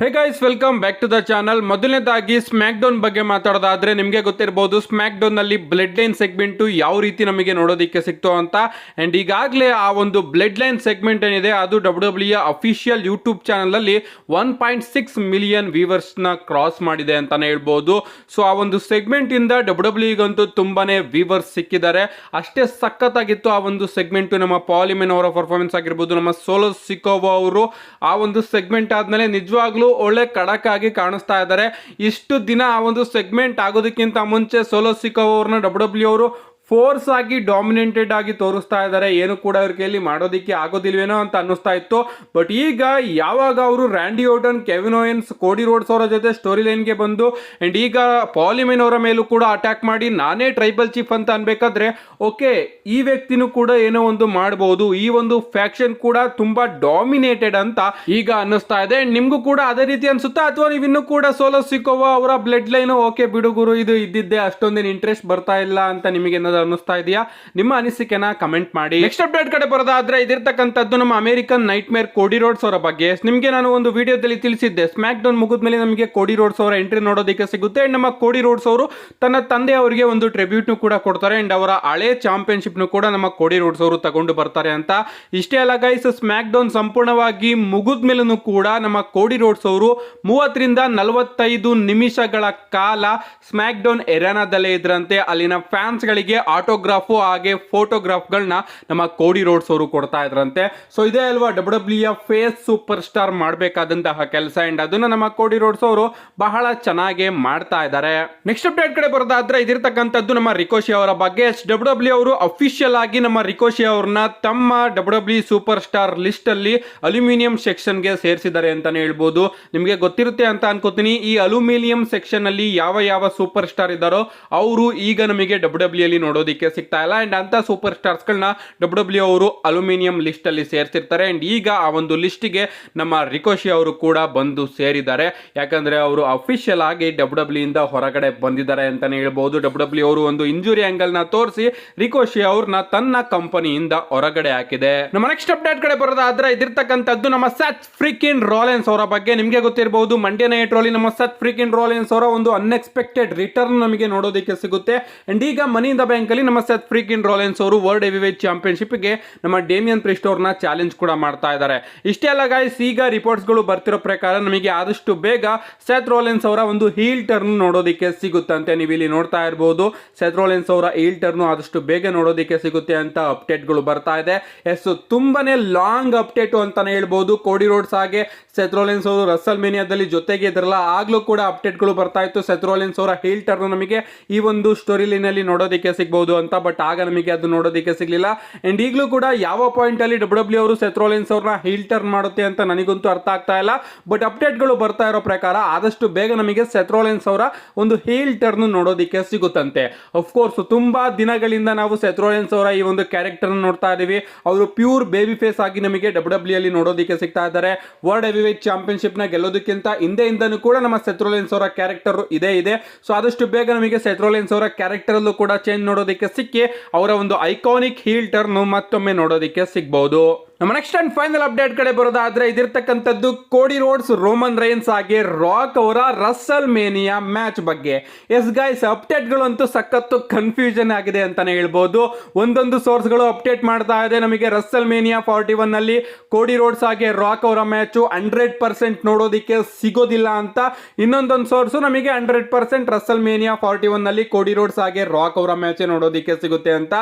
Hey guys welcome back to the channel ಮೊದಲನೇದಾಗಿ SmackDown ಬಗ್ಗೆ ಮಾತಾಡೋದಾದ್ರೆ ನಿಮಗೆ ಗೊತ್ತಿರಬಹುದು ಸ್ಮ್ಯಾಕ್ ಡೌನ್ನಲ್ಲಿ ಬ್ಲಡ್ ಲೈನ್ ಸೆಗ್ಮೆಂಟು ಯಾವ ರೀತಿ ನಮಗೆ ನೋಡೋದಕ್ಕೆ ಸಿಕ್ತು ಅಂತ. ಅಂಡ್ ಈಗಾಗಲೇ ಆ ಒಂದು ಬ್ಲಡ್ ಲೈನ್ ಸೆಗ್ಮೆಂಟ್ ಏನಿದೆ, ಅದು ಡಬ್ಲ್ಯೂ ಡಬ್ಲ್ಯೂ ಅಫಿಷಿಯಲ್ ಯೂಟ್ಯೂಬ್ ಚಾನಲಲ್ಲಿ ಒನ್ ಪಾಯಿಂಟ್ ಸಿಕ್ಸ್ ಮಿಲಿಯನ್ ವ್ಯೂವರ್ಸ್ನ ಕ್ರಾಸ್ ಮಾಡಿದೆ ಅಂತಲೇ ಹೇಳ್ಬೋದು. ಸೊ ಆ ಒಂದು ಸೆಗ್ಮೆಂಟ್ ಇಂದ ಡಬ್ಲ್ಯೂ ಡಬ್ಲ್ಯೂಗಂತೂ ತುಂಬಾನೇ ವ್ಯೂವರ್ಸ್ ಸಿಕ್ಕಿದ್ದಾರೆ. ಅಷ್ಟೇ ಸಖತ್ತಾಗಿತ್ತು ಆ ಒಂದು ಸೆಗ್ಮೆಂಟ್ ನಮ್ಮ ಪಾಲಿಮೆನ್ ಅವರ ಪರ್ಫಾರ್ಮೆನ್ಸ್ ಆಗಿರ್ಬೋದು, ನಮ್ಮ ಸೋಲೋ ಸಿಕೋವೋ ಅವರು. ಆ ಒಂದು ಸೆಗ್ಮೆಂಟ್ ಆದ್ಮೇಲೆ ನಿಜವಾಗ್ಲೂ ಒಳ್ಳೆ ಖಡಕ್ ಆಗಿ ಕಾಣಿಸ್ತಾ ಇದ್ದಾರೆ. ಇಷ್ಟು ದಿನ ಆ ಒಂದು ಸೆಗ್ಮೆಂಟ್ ಆಗೋದಕ್ಕಿಂತ ಮುಂಚೆ ಸೋಲೋ ಸಿಕ್ಕೋರ್ನ ಡಬ್ಲ್ಯೂ ಡಬ್ಲ್ಯೂ ಅವರು ಫೋರ್ಸ್ ಆಗಿ ಡಾಮಿನೇಟೆಡ್ ಆಗಿ ತೋರಿಸ್ತಾ ಇದ್ದಾರೆ ಏನು ಕೂಡ ಅವ್ರ ಕೈಯಲ್ಲಿ ಮಾಡೋದಕ್ಕೆ ಆಗೋದಿಲ್ವೇನೋ ಅಂತ ಅನ್ನಿಸ್ತಾ ಇತ್ತು. ಬಟ್ ಈಗ ಯಾವಾಗ ಅವರು Randy Orton Kevin Owens Cody Rhodes ಅವರ ಜೊತೆ ಸ್ಟೋರಿ ಲೈನ್ಗೆ ಬಂದು ಅಂಡ್ ಈಗ ಪಾಲಿಮೆನ್ ಅವರ ಮೇಲೂ ಕೂಡ ಅಟ್ಯಾಕ್ ಮಾಡಿ, ನಾನೇ ಟ್ರೈಬಲ್ ಚೀಫ್ ಅಂತ ಅನ್ಬೇಕಾದ್ರೆ ಓಕೆ ಈ ವ್ಯಕ್ತಿನೂ ಕೂಡ ಏನೋ ಒಂದು ಮಾಡಬಹುದು ಈ ಒಂದು ಫ್ಯಾಕ್ಷನ್ ಕೂಡ ತುಂಬಾ ಡಾಮಿನೇಟೆಡ್ ಅಂತ ಈಗ ಅನ್ನಿಸ್ತಾ ಇದೆ. ನಿಮ್ಗೂ ಕೂಡ ಅದೇ ರೀತಿ ಅನ್ಸುತ್ತಾ? ಅಥವಾ ನೀವು ಇನ್ನೂ ಕೂಡ ಸೋಲೋ ಸಿಕ್ಕೋವ ಅವರ ಬ್ಲಡ್ ಲೈನ್ ಓಕೆ ಬಿಡುಗುರು ಇದು ಇದ್ದಿದ್ದೆ ಅಷ್ಟೊಂದೇನು ಇಂಟ್ರೆಸ್ಟ್ ಬರ್ತಾ ಇಲ್ಲ ಅಂತ ನಿಮಗೆ ಏನಾದ್ರು ಅನ್ನಿಸ್ತಾ ಇದೆಯಾ? ನಿಮ್ಮ ಅನಿಸಿಕೆನ ಕಮೆಂಟ್ ಮಾಡಿ. ನೆಕ್ಸ್ಟ್ ಅಪ್ಡೇಟ್ ಕಡೆ ಬರೋದಾದ್ರೆ ಇದಿರ್ತಕ್ಕಂಥದ್ದು ನಮ್ಮ ಅಮೆರಿಕನ್ ನೈಟ್ ಮೇರ್ ಕೋಡಿ ರೋಡ್ಸ್ ಅವರ ಬಗ್ಗೆ. ನಿಮಗೆ ನಾನು ಒಂದು ವಿಡಿಯೋದಲ್ಲಿ ತಿಳಿಸಿದ್ದೆ ಸ್ಮ್ಯಾಕ್ ಡೌನ್ ಮುಗಿದ್ಮೇಲೆ ನಮಗೆ ಕೋಡಿ ರೋಡ್ಸ್ ಅವರ ಎಂಟ್ರಿ ನೋಡೋದಕ್ಕೆ ಸಿಗುತ್ತೆ. ಅಂಡ್ ನಮ್ಮ ಕೋಡಿ ರೋಡ್ಸ್ ಅವರು ತನ್ನ ತಂದೆ ಅವರಿಗೆ ಒಂದು ಟ್ರಿಬ್ಯೂಟ್ ಕೂಡ ಕೊಡ್ತಾರೆ. ಅಂಡ್ ಅವರ ಹಳೆ ಚಾಂಪಿಯನ್ಶಿಪ್ ಕೂಡ ನಮ್ಮ ಕೋಡಿ ರೋಡ್ಸ್ ಅವರು ತಗೊಂಡು ಬರ್ತಾರೆ ಅಂತ. ಇಷ್ಟೇ ಅಲ್ಲ ಗೈಸ್ ಸ್ಮ್ಯಾಕ್ ಡೌನ್ ಸಂಪೂರ್ಣವಾಗಿ ಮುಗಿದ ಮೇಲೂ ಕೂಡ ನಮ್ಮ ಕೋಡಿ ರೋಡ್ಸ್ ಅವರು ಮೂವತ್ತರಿಂದ ನಲವತ್ತೈದು ನಿಮಿಷಗಳ ಕಾಲ ಸ್ಮ್ಯಾಕ್ ಡೌನ್ ಎರಾನಾದಲ್ಲೇ ಇದ್ರಂತೆ. ಅಲ್ಲಿನ ಫ್ಯಾನ್ಸ್ ಗಳಿಗೆ ಆಟೋಗ್ರಾಫು ಹಾಗೆ ಫೋಟೋಗ್ರಾಫ್ಗಳನ್ನ ನಮ್ಮ ಕೋಡಿ ರೋಡ್ಸ್ ಅವರು ಕೊಡ್ತಾ ಇದ್ರಂತೆ. ಸೊ ಇದೇ ಅಲ್ವಾ W W face super star ಮಾಡಬೇಕಾದಂತಹ ಕೆಲಸ ಅಂಡ್ ಅದನ್ನ ನಮ್ಮ ಕೋಡಿ ರೋಡ್ಸ್ ಅವರು ಬಹಳ ಚೆನ್ನಾಗಿ ಮಾಡ್ತಾ ಇದ್ದಾರೆ. ನೆಕ್ಸ್ಟ್ ಅಪ್ಡೇಟ್ ಕಡೆ ಬರೋದಾದ್ರೆ ಇದಿರ್ತಕ್ಕಂಥದ್ದು ನಮ್ಮ ರಿಕೋಶಿ ಅವರ ಬಗ್ಗೆ. ಡಬ್ಲ್ಯೂ ಡಬ್ಲ್ಯೂ ಅವರು ಅಫಿಷಿಯಲ್ ಆಗಿ ನಮ್ಮ ರಿಕೋಶಿ ಅವ್ರನ್ನ ತಮ್ಮ W W super star list ಅಲ್ಲಿ ಅಲ್ಯೂಮಿನಿಯಂ ಸೆಕ್ಷನ್ಗೆ ಸೇರಿಸಿದ್ದಾರೆ ಅಂತಾನೆ ಹೇಳ್ಬೋದು. ನಿಮಗೆ ಗೊತ್ತಿರುತ್ತೆ ಅಂತ ಅನ್ಕೋತೀನಿ. ಈ ಅಲ್ಯೂಮಿನಿಯಂ ಸೆಕ್ಷನ್ ಅಲ್ಲಿ ಯಾವ ಯಾವ ಸೂಪರ್ ಸ್ಟಾರ್ ಇದ್ದಾರೋ, ಅವರು ಈಗ ನಮಗೆ ಡಬ್ಲ್ಯೂ ಡಬ್ಲ್ಯೂ ಅಲ್ಲಿ ನೋಡೋದಕ್ಕೆ ಸಿಗ್ತಾ ಇಲ್ಲ. ಅಂಡ್ ಅಂತ ಸೂಪರ್ ಸ್ಟಾರ್ಸ್ಗಳನ್ನ ಡಬ್ಲ್ಯೂ ಡಬ್ಲ್ಯೂ ಅವರು ಅಲ್ಯೂಮಿನಿಯಂ ಲಿಸ್ಟ್ ಅಲ್ಲಿ ಸೇರಿಸಿರ್ತಾರೆ. ಅಂಡ್ ಈಗ ಆ ಒಂದು ಲಿಸ್ಟಿಗೆ ನಮ್ಮ ರಿಕೋಶಿ ಅವರು ಕೂಡ ಬಂದು ಸೇರಿದ್ದಾರೆ. ಯಾಕಂದ್ರೆ ಅವರು ಅಫಿಷಿಯಲ್ ಆಗಿ ಡಬ್ಲ್ಯೂ ಡಬ್ಲ್ಯೂ ಇಂದ ಹೊರಗಡೆ ಬಂದಿದ್ದಾರೆ ಅಂತಾನೆ ಹೇಳ್ಬೋದು. ಡಬ್ಲ್ಯೂ ಡಬ್ಲ್ಯೂ ಅವರು ಒಂದು ಇಂಜುರಿ ಆಂಗಲ್ನ ತೋರಿಸಿ ರಿಕೋಶಿ ಅವ್ರನ್ನ ತನ್ನ ಕಂಪನಿಯಿಂದ ಹೊರಗಡೆ ಹಾಕಿದೆ. ನಮ್ಮ ನೆಕ್ಸ್ಟ್ ಅಪ್ಡೇಟ್ ಕಡೆ ಬರೋದಾದ್ರೆ ಇದಿರ್ತಕ್ಕಂಥದ್ದು ನಮ್ಮ ಸತ್ ಫ್ರೀಕಿನ್ ರಾಲೆನ್ಸ್ ಅವರ ಬಗ್ಗೆ ನಿಮಗೆ ಗೊತ್ತಿರಬಹುದು ಮಂಡ್ಯ ನೈಟ್ ರೋಲಿ ನಮ್ಮ ಸತ್ ಫ್ರೀಕಿನ್ ರಾಲೆನ್ಸ್ ಅವರ ಒಂದು ಅನ್ಎಕ್ಸ್ಪೆಕ್ಟೆಡ್ ರಿಟರ್ನ್ ನಮಗೆ ನೋಡೋದಕ್ಕೆ ಸಿಗುತ್ತೆ. ಅಂಡ್ ಈಗ ಮನಿ ಇನ್ ಬ್ಯಾಂಕ್ ಅಲ್ಲಿ ನಮ್ಮ ಸತ್ ಫ್ರೀಕಿನ್ ರಾಲೆನ್ಸ್ ಅವರು ವರ್ಲ್ಡ್ ಹೆವಿವೇಟ್ ಚಾಂಪಿಯನ್ಶಿಪ್ಗೆ ನಮ್ಮ ಡೇಮಿಯನ್ ಪ್ರಿಸ್ಟ್ ಅವ್ರನ್ನ ಚಾಲೆಂಜ್ ಕೂಡ ಮಾಡ್ತಾ ಇದ್ದಾರೆ. ಇಷ್ಟೇ ಅಲ್ಲ ಗಾಯ್ಸ್ ಈಗ ರಿಪೋರ್ಟ್ಸ್ಗಳು ಬರ್ತಿರೋ ಪ್ರಕಾರ ನಮಗೆ ಆದಷ್ಟು ಬೇಗ ಸೆತ್ ರೋಲೆನ್ಸ್ ಅವರ ಒಂದು ಹೀಲ್ ಟರ್ನ್ ನೋಡೋದಕ್ಕೆ ಸಿಗುತ್ತಂತೆ. ನೀವು ಇಲ್ಲಿ ನೋಡ್ತಾ ಇರಬಹುದು ಸೆತ್ ರೋಲೆನ್ಸ್ ಅವರ ಹೀಲ್ ಟರ್ನ್ ಆದಷ್ಟು ಬೇಗ ನೋಡೋದಕ್ಕೆ ಸಿಗುತ್ತೆ ಅಂತ ಅಪ್ಡೇಟ್ಗಳು ಬರ್ತಾ ಇದೆ. ಎಸ್ ತುಂಬಾನೇ ಲಾಂಗ್ ಅಪ್ಡೇಟ್ ಅಂತಾನೆ ಹೇಳ್ಬೋದು. ಕೋಡಿ ರೋಡ್ಸ್ ಹಾಗೆ ಸೆತ್ರೋಲೆನ್ಸ್ ಅವರು ರಸಲ್ ಮೇನಿಯಾದಲ್ಲಿ ಜೊತೆಗೆ ಇದ್ರಲ್ಲ, ಆಗ್ಲೂ ಕೂಡ ಅಪ್ಡೇಟ್ಗಳು ಬರ್ತಾ ಇತ್ತು. ಸೆತ್ರೋಲೆನ್ಸ್ ಅವರ ಹೀಲ್ ಟರ್ನ್ ನಮಗೆ ಈ ಒಂದು ಸ್ಟೋರಿ ಲೈನಲ್ಲಿ ನೋಡೋದಕ್ಕೆ ಸಿಗ್ಬಹುದು ಅಂತ ಬಟ್ ಆಗ ನಮಗೆ ಅದು ನೋಡೋದಕ್ಕೆ ಸಿಗ್ಲಿಲ್ಲ. ಅಂಡ್ ಈಗಲೂ ಕೂಡ ಯಾವ ಪಾಯಿಂಟ್ ಅಲ್ಲಿ ಡಬ್ಲ್ಯೂ ಡಬ್ಲ್ಯೂ ಅವರು ಸೆತ್ರೋಲಿನ್ಸ್ ಅವ್ರನ್ನ ಹೀಲ್ ಟರ್ನ್ ಮಾಡುತ್ತೆ ಅಂತ ನನಗಂತೂ ಅರ್ಥ ಆಗ್ತಾ ಇಲ್ಲ. ಬಟ್ ಅಪ್ಡೇಟ್ಗಳು ಬರ್ತಾ ಇರೋ ಪ್ರಕಾರ ಆದಷ್ಟು ಬೇಗ ನಮಗೆ ಸೆತ್ರೋಲೆನ್ಸ್ ಅವರ ಒಂದು ಹೀಲ್ ಟರ್ನ್ ನೋಡೋದಕ್ಕೆ ಸಿಗುತ್ತಂತೆ. ಅಫ್ಕೋರ್ಸ್ ತುಂಬಾ ದಿನಗಳಿಂದ ನಾವು ಸೆತ್ರೋಲೆನ್ಸ್ ಅವರ ಈ ಒಂದು ಕ್ಯಾರೆಕ್ಟರ್ ನೋಡ್ತಾ ಇದೀವಿ. ಅವರು ಪ್ಯೂರ್ ಬೇಬಿ ಫೇಸ್ ಆಗಿ ನಮಗೆ ಡಬ್ಲ್ಯೂ ಡಬ್ಲ್ಯೂ ಅಲ್ಲಿ ನೋಡೋದಕ್ಕೆ ಸಿಗ್ತಾ ಇದ್ದಾರೆ. ವರ್ಲ್ಡ್ ಹೆವಿವೇಟ್ ಚಾಂಪಿಯನ್ಶಿಪ್ನ ಗೆಲ್ಲೋದಕ್ಕಿಂತ ಹಿಂದೆಯಿಂದನೂ ಕೂಡ ನಮ್ಮ ಸೆತ್ರೋಲೆನ್ಸ್ ಅವರ ಕ್ಯಾರೆಕ್ಟರ್ ಇದೇ, ಇದೆ. ಸೊ ಆದಷ್ಟು ಬೇಗ ನಮಗೆ ಸೆತ್ರೋಲೆನ್ಸ್ ಅವರ ಕ್ಯಾರೆಕ್ಟರ್ ಅಲ್ಲೂ ಕೂಡ ಚೇಂಜ್ ನೋಡೋದಕ್ಕೆ ಸಿಕ್ಕಿ ಅವರ ಒಂದು ಐಕಾನಿಕ್ ಹೀಲ್ ಟರ್ನ್ ಮತ್ತೊಮ್ಮೆ ನೋಡೋದಕ್ಕೆ ಸಿಗ್ಬಹುದು ನಮ್ಮ ನೆಕ್ಸ್ಟ್ ಅಂಡ್ ಫೈನಲ್ ಅಪ್ಡೇಟ್ ಕಡೆ ಬರೋದಾದ್ರೆ ಇದಿರ್ತಕ್ಕಂಥದ್ದು ಕೋಡಿ ರೋಡ್ಸ್ ರೋಮನ್ ರೈನ್ಸ್ ಹಾಗೆ ರಾಕ್ ಅವರ ರಸಲ್ ಮೇನಿಯಾ ಮ್ಯಾಚ್ ಬಗ್ಗೆ. ಎಸ್ ಗೈಸ್ ಅಪ್ಡೇಟ್ಗಳಂತೂ ಸಖತ್ತು ಕನ್ಫ್ಯೂಷನ್ ಆಗಿದೆ ಅಂತಾನೆ ಹೇಳ್ಬೋದು. ಒಂದೊಂದು ಸೋರ್ಸ್ಗಳು ಅಪ್ಡೇಟ್ ಮಾಡ್ತಾ ಇದೆ. ನಮಗೆ ರಸಲ್ ಮೇನಿಯಾ ಫಾರ್ಟಿ ಒನ್ನಲ್ಲಿ ಕೋಡಿ ರೋಡ್ಸ್ ಹಾಗೆ ರಾಕ್ ಅವರ ಮ್ಯಾಚು ಹಂಡ್ರೆಡ್ ಪರ್ಸೆಂಟ್ ನೋಡೋದಕ್ಕೆ ಸಿಗೋದಿಲ್ಲ ಅಂತ. ಇನ್ನೊಂದೊಂದು ಸೋರ್ಸು ನಮಗೆ hundred percent WrestleMania forty ಒನ್ನಲ್ಲಿ ಕೋಡಿ ರೋಡ್ಸ್ ಹಾಗೆ ರಾಕ್ ಅವರ ಮ್ಯಾಚ್ ನೋಡೋದಕ್ಕೆ ಸಿಗುತ್ತೆ ಅಂತ.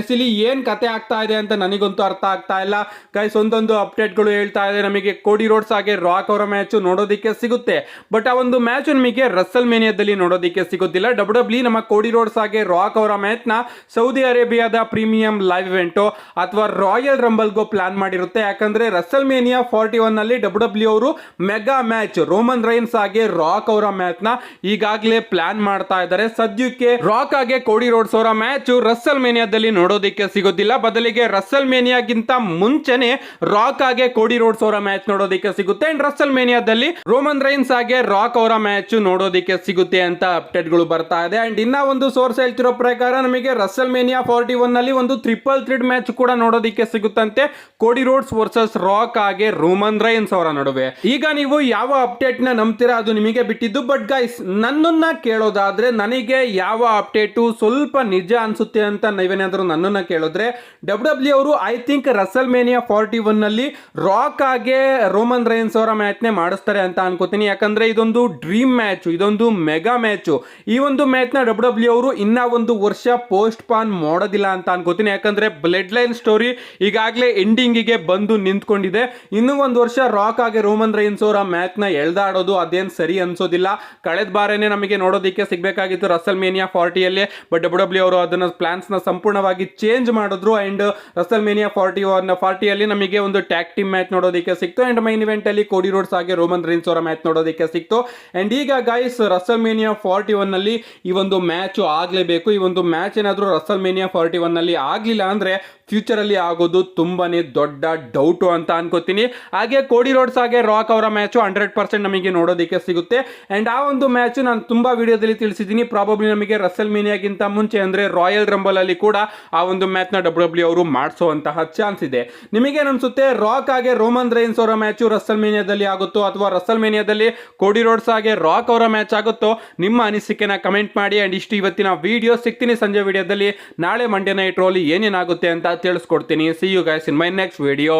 ಎಸ್ ಇಲ್ಲಿ ಏನು ಕತೆ ಆಗ್ತಾ ಇದೆ ಅಂತ ನನಗಂತೂ ಅರ್ಥ ಆಗ್ತಾ ಇಲ್ಲ. ಗೈಸ್ ಒಂದೊಂದು ಅಪ್ಡೇಟ್ಗಳು ಹೇಳ್ತಾ ಇದೆ. ನಮಗೆ ಕೋಡಿ ರೋಡ್ಸ್ ಹಾಗೆ ರಾಕ್ ಅವರ ಮ್ಯಾಚ್ ನೋಡೋದಕ್ಕೆ ಸಿಗುತ್ತೆ. ಬಟ್ ಆ ಒಂದು ಮ್ಯಾಚ್ ನಮಗೆ ರಸಲ್ ಮೇನಿಯಾದಲ್ಲಿ ನೋಡೋದಕ್ಕೆ ಸಿಗೋದಿಲ್ಲ ಡಬ್ಲ್ಯೂ ಡಬ್ಲ್ಯೂ ನಮ್ಮ ಕೋಡಿ ರೋಡ್ಸ್ ಹಾಗೆ ರಾಕ್ ಅವರ ಮ್ಯಾಚ್ನ ಸೌದಿ ಅರೇಬಿಯಾದ ಪ್ರೀಮಿಯಂ ಲೈವ್ ಇವೆಂಟು ಅಥವಾ ರಾಯಲ್ ರಂಬಲ್ಗೂ ಪ್ಲಾನ್ ಮಾಡಿರುತ್ತೆ. ಯಾಕಂದ್ರೆ ರಸಲ್ ಮೇನಿಯಾ ಫಾರ್ಟಿ ಒನ್ನಲ್ಲಿ ಡಬ್ಲ್ಯೂ ಡಬ್ಲ್ಯೂ ಅವರು ಮೆಗಾ ಮ್ಯಾಚ್ ರೋಮನ್ ರೈನ್ಸ್ ಹಾಗೆ ರಾಕ್ ಅವರ ಮ್ಯಾಚ್ನ ಈಗಾಗಲೇ ಪ್ಲಾನ್ ಮಾಡ್ತಾ ಇದ್ದಾರೆ. ಸದ್ಯಕ್ಕೆ ರಾಕ್ ಹಾಗೆ ಕೋಡಿ ರೋಡ್ಸ್ ಅವರ ಮ್ಯಾಚ್ ರಸಲ್ ಮೇನಿಯಾದಲ್ಲಿ ನೋಡೋದಕ್ಕೆ ಸಿಗೋದಿಲ್ಲ ಬದಲಿಗೆ ರಸಲ್ ಮೇನಿಯಾಗಿಂತ ಮುಂಚೆ ಮುಂಚೆನೆ ರಾಕ್ ಆಗಿ ಕೋಡಿ ರೋಡ್ಸ್ ಅವರ ಮ್ಯಾಚ್ ನೋಡೋದಿಕ್ಕೆ ಸಿಗುತ್ತೆ. ಅಂಡ್ ರಸ್ಸಲ್ ಮೇನಿಯಾದಲ್ಲಿ ರೋಮನ್ ರೈನ್ಸ್ ಹಾಗೆ ರಾಕ್ ಅವರ ಮ್ಯಾಚ್ ನೋಡೋದಿಕ್ಕೆ ಸಿಗುತ್ತೆ ಅಂತ ಅಪ್ಡೇಟ್ಗಳು ಬರ್ತಾ ಇದೆ. ಅಂಡ್ ಇನ್ನ ಒಂದು ಸೋರ್ಸ್ ಹೇಳ್ತಿರೋ ಪ್ರಕಾರ ನಮಗೆ ರಸ್ಸಲ್ ಮೇನಿಯಾ ಫಾರ್ಟಿ ಒನ್ನಲ್ಲಿ ಒಂದು ಟ್ರಿಪಲ್ ಥ್ರಿಡ್ ಮ್ಯಾಚ್ ಕೂಡ ನೋಡೋದಿಕ್ಕೆ ಸಿಗುತ್ತಂತೆ. ಕೋಡಿ ರೋಡ್ಸ್ ವರ್ಸಸ್ ರಾಕ್ ಹಾಗೆ ರೋಮನ್ ರೈನ್ಸ್ ಅವರ ನಡುವೆ. ಈಗ ನೀವು ಯಾವ ಅಪ್ಡೇಟ್ನ ನಂಬ್ತೀರಾ ಅದು ನಿಮಗೆ ಬಿಟ್ಟಿದ್ದು. ಬಟ್ ಗೈಸ್ ನನ್ನನ್ನ ಕೇಳೋದಾದ್ರೆ ನನಗೆ ಯಾವ ಅಪ್ಡೇಟು ಸ್ವಲ್ಪ ನಿಜ ಅನ್ಸುತ್ತೆ ಅಂತ ನೀವೇನಾದ್ರೂ ನನ್ನನ್ನ ಕೇಳಿದ್ರೆ ಡಬ್ಲ್ಯೂ ಡಬ್ಲ್ಯೂ ಅವರು I think WrestleMania forty Rock ಆಗೇ ರೋಮನ್ ರೈನ್ಸ್ ಅವರ ಮ್ಯಾಚ್ ನೇ ಮಾಡಿಸ್ತಾರೆ ಅಂತ ಅನ್ಕೋತೀನಿ. ಯಾಕಂದ್ರೆ ಇದೊಂದು ಡ್ರೀಮ್ ಮ್ಯಾಚ್, ಇದೊಂದು ಮೆಗಾ ಮ್ಯಾಚ್. ಈ ಒಂದು ಮ್ಯಾಚ್ನ ಡಬ್ಲ್ಯೂ ಡಬ್ಲ್ಯೂ ಅವರು ಇನ್ನ ಒಂದು ವರ್ಷ ಪೋಸ್ಟ್ ಪಾನ್ ಮಾಡೋದಿಲ್ಲ ಅಂತ ಅನ್ಕೋತೀನಿ. ಯಾಕಂದ್ರೆ ಬ್ಲಡ್ ಲೈನ್ ಸ್ಟೋರಿ ಈಗಾಗಲೇ ಎಂಡಿಂಗಿಗೆ ಬಂದು ನಿಂತ್ಕೊಂಡಿದೆ. ಇನ್ನೂ ಒಂದು ವರ್ಷ ರಾಕ್ ಆಗಿ ರೋಮನ್ ರೈನ್ಸ್ ಅವರ ಮ್ಯಾಚ್ನ ಎಳ್ದಾಡೋದು ಅದೇನ್ ಸರಿ ಅನ್ಸೋದಿಲ್ಲ. ಕಳೆದ ಬಾರೇನೆ ನಮಗೆ ನೋಡೋದಕ್ಕೆ ಸಿಗಬೇಕಾಗಿತ್ತು ರಸಲ್ ಮೇನಿಯಾ ಫಾರ್ಟಿಯಲ್ಲಿ, ಬಟ್ ಡಬ್ಲ್ಯೂ ಡಬ್ಲ್ಯೂ ಅವರು ಅದನ್ನ ಪ್ಲಾನ್ಸ್ನ ಸಂಪೂರ್ಣವಾಗಿ ಚೇಂಜ್ ಮಾಡಿದ್ರು. And WrestleMania forty one ಫಾರ್ಟಿಯಲ್ಲಿ ನಮಗೆ ಒಂದು ಟ್ಯಾಕ್ ಟೀಮ್ ಮ್ಯಾಚ್ ನೋಡೋದಕ್ಕೆ ಸಿಕ್ತು. ಅಂಡ್ ಮೈನ್ ಇವೆಂಟ್ ಅಲ್ಲಿ ಕೋಡಿ ರೋಡ್ಸ್ ಹಾಗೆ ರೋಮನ್ ರೇನ್ಸ್ ಅವರ ಮ್ಯಾಚ್ ನೋಡೋದಕ್ಕೆ ಸಿಕ್ತು. ಅಂಡ್ ಈಗ ಗೈಸ್ ರಸಲ್ ಮೇನಿಯಾ ಫಾರ್ಟಿ ಒನ್ನಲ್ಲಿ ಈ ಒಂದು ಮ್ಯಾಚ್ ಆಗಲೇಬೇಕು. ಈ ಒಂದು ಮ್ಯಾಚ್ ಏನಾದರೂ ರಸಲ್ ಮೇನಿಯಾ ಫಾರ್ಟಿ ಒನ್ನಲ್ಲಿ ಆಗಲಿಲ್ಲ ಅಂದ್ರೆ ಫ್ಯೂಚರ್ ಅಲ್ಲಿ ಆಗೋದು ತುಂಬಾ ದೊಡ್ಡ ಡೌಟು ಅಂತ ಅನ್ಕೋತೀನಿ. ಹಾಗೆ ಕೋಡಿ ರೋಡ್ಸ್ ಹಾಗೆ ರಾಕ್ ಅವರ ಮ್ಯಾಚು ಹಂಡ್ರೆಡ್ ಪರ್ಸೆಂಟ್ ನಮಗೆ ನೋಡೋದಕ್ಕೆ ಸಿಗುತ್ತೆ. ಆ್ಯಂಡ್ ಆ ಒಂದು ಮ್ಯಾಚು ನಾನು ತುಂಬ ವಿಡಿಯೋದಲ್ಲಿ ತಿಳಿಸಿದ್ದೀನಿ. ಪ್ರಾಬಬ್ಲಿ ನಮಗೆ ರಸಲ್ ಮೀನಿಯಾಗಿಂತ ಮುಂಚೆ ಅಂದರೆ ರಾಯಲ್ ರಂಬಲ್ ಅಲ್ಲಿ ಕೂಡ ಆ ಒಂದು ಮ್ಯಾಚ್ನ ಡಬ್ಲ್ಯೂ ಡಬ್ಲ್ಯೂ ಅವರು ಮಾಡಿಸುವಂತಹ ಚಾನ್ಸ್ ಇದೆ. ನಿಮಗೆ ಅನಿಸುತ್ತೆ? ರಾಕ್ ಹಾಗೆ ರೋಮನ್ ರೈನ್ಸ್ ಅವರ ಮ್ಯಾಚು ರಸಲ್ ಮೀನಿಯಾದಲ್ಲಿ ಆಗುತ್ತೋ ಅಥವಾ ರಸಲ್ ಮೀನಿಯಾದಲ್ಲಿ ಕೋಡಿ ರೋಡ್ಸ್ ಹಾಗೆ ರಾಕ್ ಅವರ ಮ್ಯಾಚ್ ಆಗುತ್ತೋ? ನಿಮ್ಮ ಅನಿಸಿಕೆನ ಕಮೆಂಟ್ ಮಾಡಿ. ಆ್ಯಂಡ್ ಇಷ್ಟು ಇವತ್ತಿನ ವಿಡಿಯೋ ಸಿಗ್ತೀನಿ ಸಂಜೆ ವಿಡಿಯೋದಲ್ಲಿ ನಾಳೆ ಮಂಡ್ಯ ನೈಟ್ ರೋಲಿ ಏನೇನಾಗುತ್ತೆ ಅಂತ ತಿಳಿಸ್ಕೊಡ್ತೀನಿ. See you guys in my next video